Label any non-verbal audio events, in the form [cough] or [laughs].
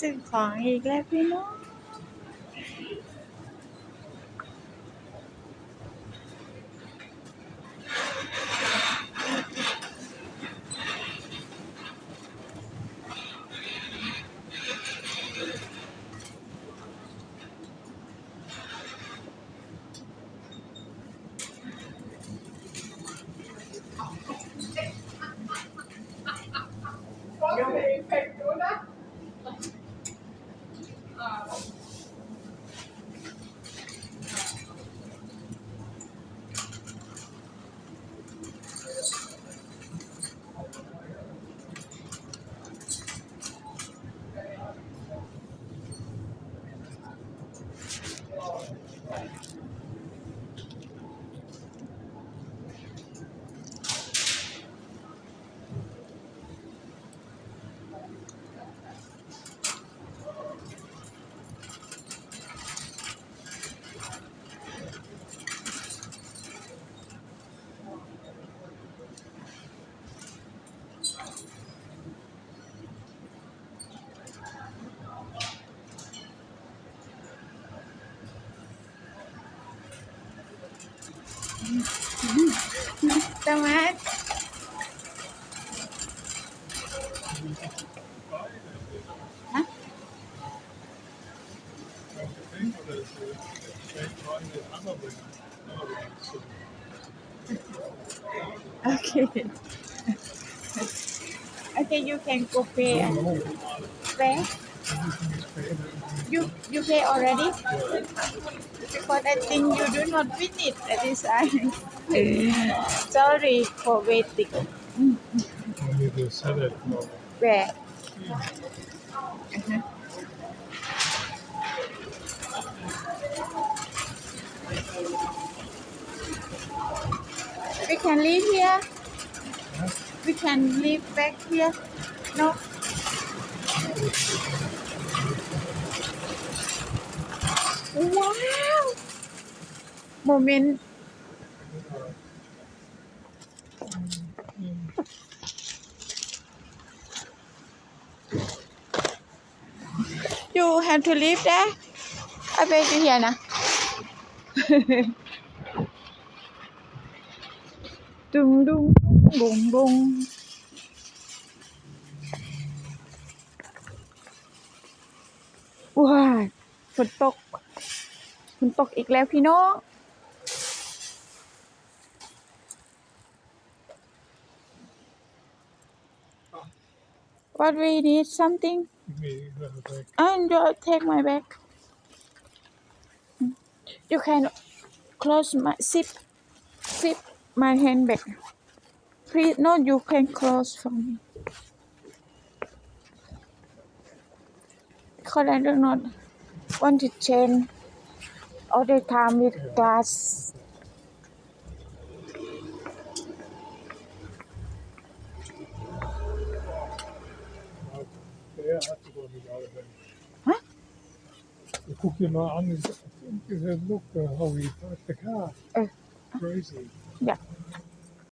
ซื้อของอีกแล้วพี่น้อง ভর্তা [laughs] Okay. [laughs] okay, you can go pay you you pay already? Because I think you do not finish at this time. [laughs] Sorry for waiting. For where uh-huh. we can leave here. We can leave back here. No wow moment you have to leave there I wait you here นะ ดุงดุงดุงดุงว้ายฝนตก ฝนตกอีกแล้วพี่น้อง What we need something me. uh, Like, and you take my bag you can close my zip zip my handbag please no you can close for me because I do not want to change the time with glass der hat sogar die Gabe. Huh? Guck dir mal an, he said, look uh, how he parked the car. Uh. Crazy. yeah